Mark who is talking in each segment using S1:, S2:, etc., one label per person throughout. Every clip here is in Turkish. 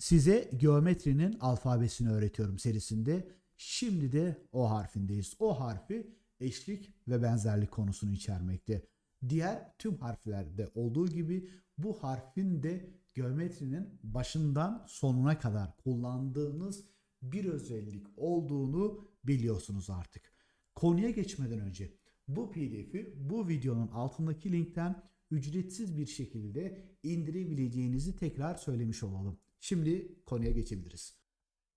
S1: Size geometrinin alfabesini öğretiyorum serisinde. Şimdi de O harfindeyiz. O harfi eşlik ve benzerlik konusunu içermekte. Diğer tüm harflerde olduğu gibi bu harfin de geometrinin başından sonuna kadar kullandığınız bir özellik olduğunu biliyorsunuz artık. Konuya geçmeden önce bu pdf'i bu videonun altındaki linkten ücretsiz bir şekilde indirebileceğinizi tekrar söylemiş olalım. Şimdi konuya geçebiliriz.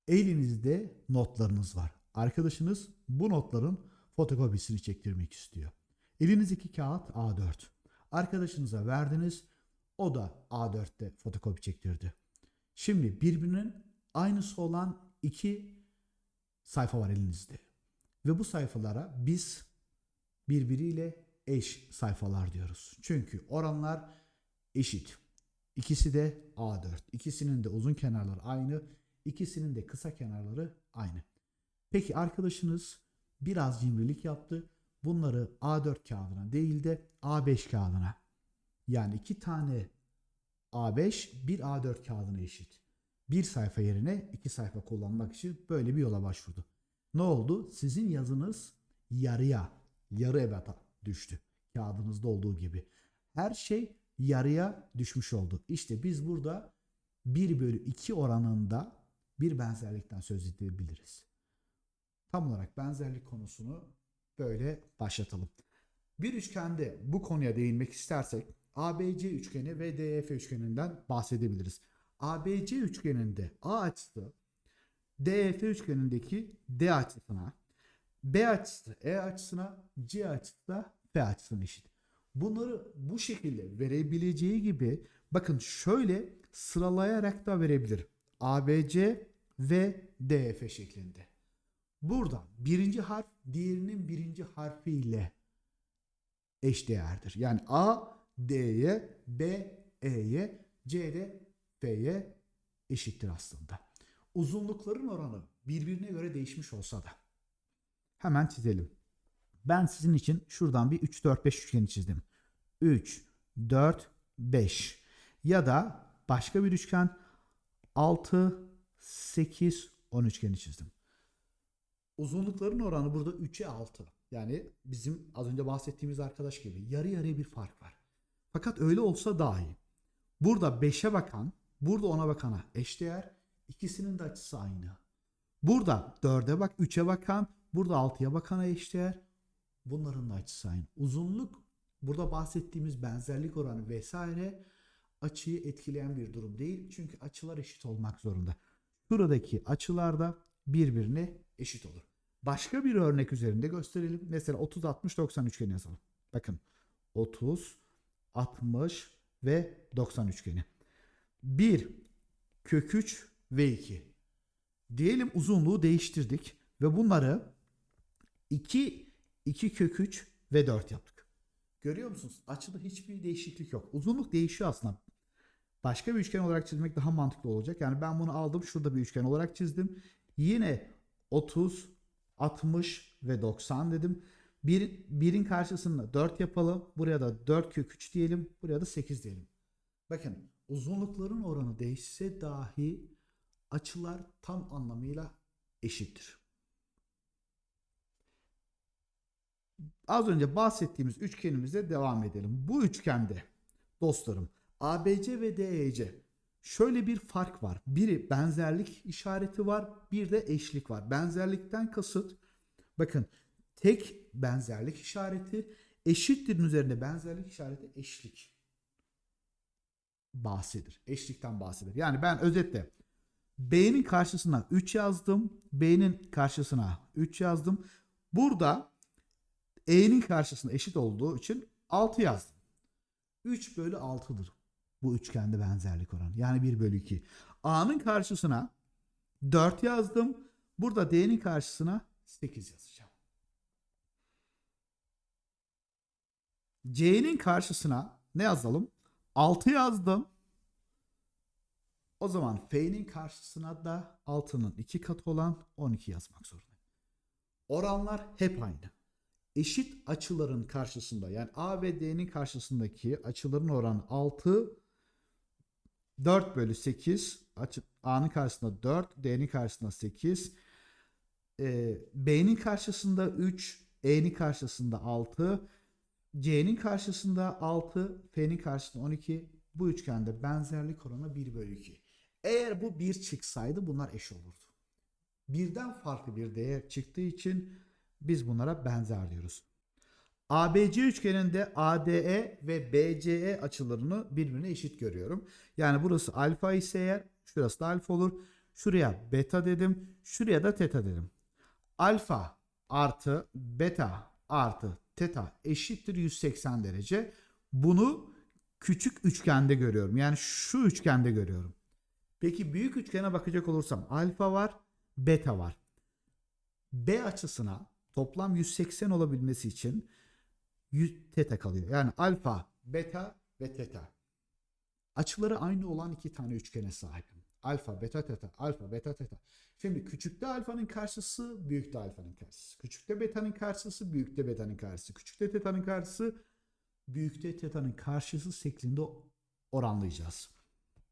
S1: Elinizde notlarınız var. Arkadaşınız bu notların fotokopisini çektirmek istiyor. Elinizdeki kağıt A4. Arkadaşınıza verdiniz. O da A4'te fotokopi çektirdi. Şimdi birbirinin aynısı olan iki sayfa var elinizde. Ve bu sayfalara biz birbiriyle eş sayfalar diyoruz. Çünkü oranlar eşit. İkisi de A4. İkisinin de uzun kenarları aynı. İkisinin de kısa kenarları aynı. Peki arkadaşınız biraz cimrilik yaptı. Bunları A4 kağıdına değil de A5 kağıdına. Yani iki tane A5 bir A4 kağıdına eşit. Bir sayfa yerine iki sayfa kullanmak için böyle bir yola başvurdu. Ne oldu? Sizin yazınız yarıya, yarı ebata düştü. Kağıdınızda olduğu gibi. Her şey yarıya düşmüş oldu. İşte biz burada 1 bölü 2 oranında bir benzerlikten söz edebiliriz. Tam olarak benzerlik konusunu böyle başlatalım. Bir üçgende bu konuya değinmek istersek ABC üçgeni ve DEF üçgeninden bahsedebiliriz. ABC üçgeninde A açısı DEF üçgenindeki D açısına, B açısı E açısına, C açısı da F açısına eşit. Bunları bu şekilde verebileceği gibi bakın şöyle sıralayarak da verebilir. ABC ve DF şeklinde. Burada birinci harf diğerinin birinci harfiyle eşdeğerdir. Yani A D'ye, B E'ye, C de F'ye eşittir aslında. Uzunlukların oranı birbirine göre değişmiş olsa da hemen çizelim. Ben sizin için şuradan bir 3 4 5 üçgeni çizdim. 3 4 5 ya da başka bir üçgen 6 8 10 üçgeni çizdim. Uzunlukların oranı burada 3'e 6. Yani bizim az önce bahsettiğimiz arkadaş gibi yarı yarıya bir fark var. Fakat öyle olsa dahi burada 5'e bakan, burada 10'a bakana eşdeğer. İkisinin de açısı aynı. Burada 4'e bak, 3'e bakan, burada 6'ya bakana eşdeğer. Bunların da açısı aynı. Uzunluk burada bahsettiğimiz benzerlik oranı vesaire açıyı etkileyen bir durum değil. Çünkü açılar eşit olmak zorunda. Şuradaki açılar da birbirine eşit olur. Başka bir örnek üzerinde gösterelim. Mesela 30 60 90 üçgeni yazalım. Bakın 30 60 ve 90 üçgeni. 1 kök 3 ve 2. Diyelim uzunluğu değiştirdik ve bunları 2 2 kök 3 ve 4 yaptık. Görüyor musunuz? Açıda hiçbir değişiklik yok. Uzunluk değişiyor aslında. Başka bir üçgen olarak çizmek daha mantıklı olacak. Yani ben bunu aldım. Şurada bir üçgen olarak çizdim. Yine 30, 60 ve 90 dedim. Bir, birin karşısında 4 yapalım. Buraya da 4 kök 3 diyelim. Buraya da 8 diyelim. Bakın uzunlukların oranı değişse dahi açılar tam anlamıyla eşittir. Az önce bahsettiğimiz üçgenimize devam edelim. Bu üçgende dostlarım ABC ve DEC şöyle bir fark var. Biri benzerlik işareti var, bir de eşlik var. Benzerlikten kasıt bakın tek benzerlik işareti eşittirin üzerinde benzerlik işareti eşlik bahsedir. Eşlikten bahseder. Yani ben özetle B'nin karşısına 3 yazdım. B'nin karşısına 3 yazdım. Burada E'nin karşısına eşit olduğu için 6 yazdım. 3 bölü 6'dır bu üçgende benzerlik oranı. Yani 1 bölü 2. A'nın karşısına 4 yazdım. Burada D'nin karşısına 8 yazacağım. C'nin karşısına ne yazalım? 6 yazdım. O zaman F'nin karşısına da 6'nın 2 katı olan 12 yazmak zorundayım. Oranlar hep aynı. Eşit açıların karşısında yani A ve D'nin karşısındaki açıların oranı 6 4 bölü 8 açık A'nın karşısında 4, D'nin karşısında 8. Ee, B'nin karşısında 3, E'nin karşısında 6, C'nin karşısında 6, F'nin karşısında 12. Bu üçgende benzerlik oranı 1 bölü 2. Eğer bu 1 çıksaydı bunlar eş olurdu. Birden farklı bir değer çıktığı için biz bunlara benzer diyoruz. ABC üçgeninde ADE ve BCE açılarını birbirine eşit görüyorum. Yani burası alfa ise eğer şurası da alfa olur. Şuraya beta dedim. Şuraya da teta dedim. Alfa artı beta artı teta eşittir 180 derece. Bunu küçük üçgende görüyorum. Yani şu üçgende görüyorum. Peki büyük üçgene bakacak olursam alfa var, beta var. B açısına toplam 180 olabilmesi için 100 teta kalıyor. Yani alfa, beta ve teta. Açıları aynı olan iki tane üçgene sahibim. Alfa, beta, teta, alfa, beta, teta. Şimdi küçükte alfanın karşısı, büyükte alfanın karşısı. Küçükte betanın karşısı, büyükte betanın karşısı. Küçükte tetanın karşısı, büyükte tetanın karşısı şeklinde oranlayacağız.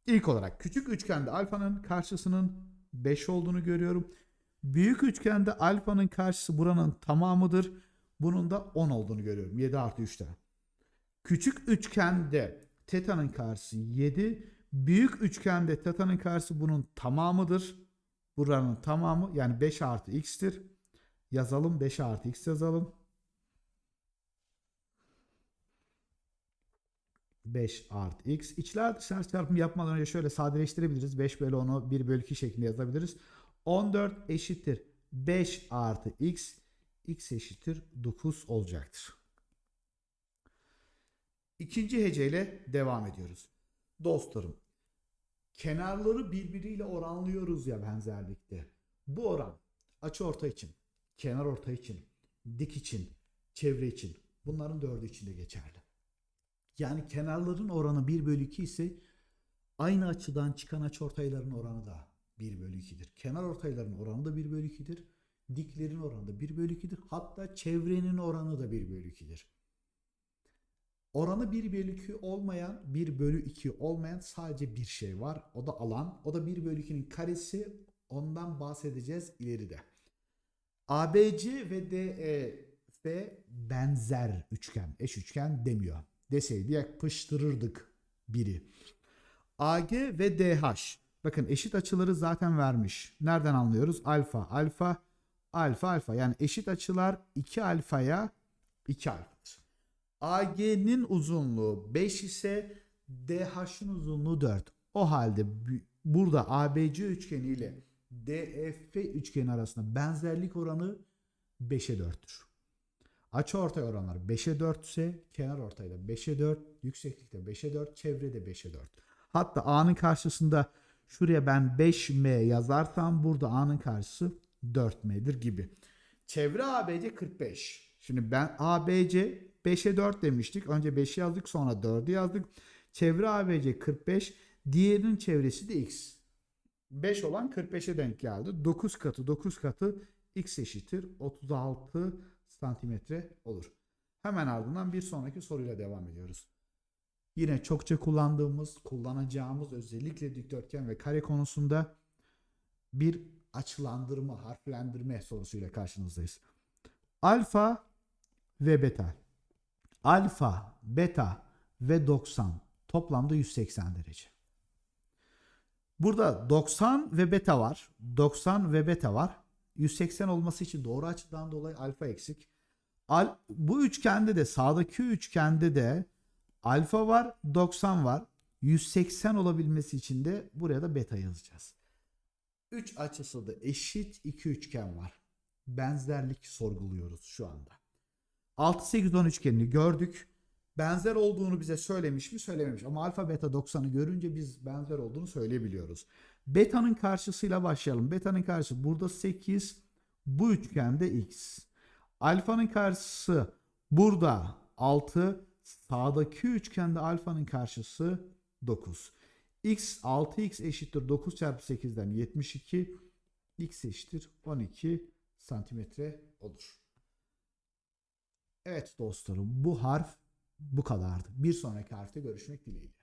S1: İlk olarak küçük üçgende alfanın karşısının 5 olduğunu görüyorum. Büyük üçgende alfanın karşısı buranın tamamıdır. Bunun da 10 olduğunu görüyorum. 7 artı 3'te. Küçük üçgende teta'nın karşısı 7. Büyük üçgende teta'nın karşısı bunun tamamıdır. Buranın tamamı yani 5 artı x'tir. Yazalım 5 artı x yazalım. 5 artı x. İçler dışlar çarpımı yapmadan önce şöyle sadeleştirebiliriz. 5 bölü 10'u 1 bölü 2 şeklinde yazabiliriz. 14 eşittir 5 artı x. x eşittir 9 olacaktır. İkinci heceyle devam ediyoruz. Dostlarım, kenarları birbiriyle oranlıyoruz ya benzerlikte. Bu oran açı orta için, kenar orta için, dik için, çevre için bunların dördü için de geçerli. Yani kenarların oranı 1 bölü 2 ise aynı açıdan çıkan açıortayların oranı da 1 bölü 2'dir. Kenar ortayların oranı da 1 bölü 2'dir. Diklerin oranı da 1 bölü 2'dir. Hatta çevrenin oranı da 1 bölü 2'dir. Oranı 1 bölü 2 olmayan 1 bölü 2 olmayan sadece bir şey var. O da alan. O da 1 bölü 2'nin karesi. Ondan bahsedeceğiz ileride. ABC ve DEF benzer üçgen, eş üçgen demiyor. Deseydi yapıştırırdık biri. AG ve DH. Bakın eşit açıları zaten vermiş. Nereden anlıyoruz? Alfa, alfa, alfa, alfa. Yani eşit açılar 2 alfaya 2 alfadır. AG'nin uzunluğu 5 ise DH'ın uzunluğu 4. O halde burada ABC üçgeni ile DEF üçgeni arasında benzerlik oranı 5'e 4'tür. Açı ortay oranlar 5'e 4 ise kenar ortayda 5'e 4, yükseklikte 5'e 4, çevrede 5'e 4. Hatta A'nın karşısında şuraya ben 5M yazarsam burada A'nın karşısı 4M'dir gibi. Çevre ABC 45. Şimdi ben ABC 5'e 4 demiştik. Önce 5'i yazdık sonra 4'ü yazdık. Çevre ABC 45. Diğerinin çevresi de X. 5 olan 45'e denk geldi. 9 katı 9 katı X eşittir 36 santimetre olur. Hemen ardından bir sonraki soruyla devam ediyoruz. Yine çokça kullandığımız, kullanacağımız özellikle dikdörtgen ve kare konusunda bir açılandırma, harflendirme sorusuyla karşınızdayız. Alfa ve beta. Alfa, beta ve 90 toplamda 180 derece. Burada 90 ve beta var. 90 ve beta var. 180 olması için doğru açıdan dolayı alfa eksik. Al, bu üçgende de sağdaki üçgende de alfa var 90 var. 180 olabilmesi için de buraya da beta yazacağız. 3 açısı da eşit iki üçgen var. Benzerlik sorguluyoruz şu anda. 6 8 10 üçgenini gördük. Benzer olduğunu bize söylemiş mi söylememiş ama alfa beta 90'ı görünce biz benzer olduğunu söyleyebiliyoruz. Beta'nın karşısıyla başlayalım. Beta'nın karşısı burada 8 bu üçgende x. Alfa'nın karşısı burada 6. Sağdaki üçgende alfanın karşısı 9. x 6x eşittir 9 çarpı 8'den 72. x eşittir 12 santimetre olur. Evet dostlarım bu harf bu kadardı. Bir sonraki harfte görüşmek dileğiyle.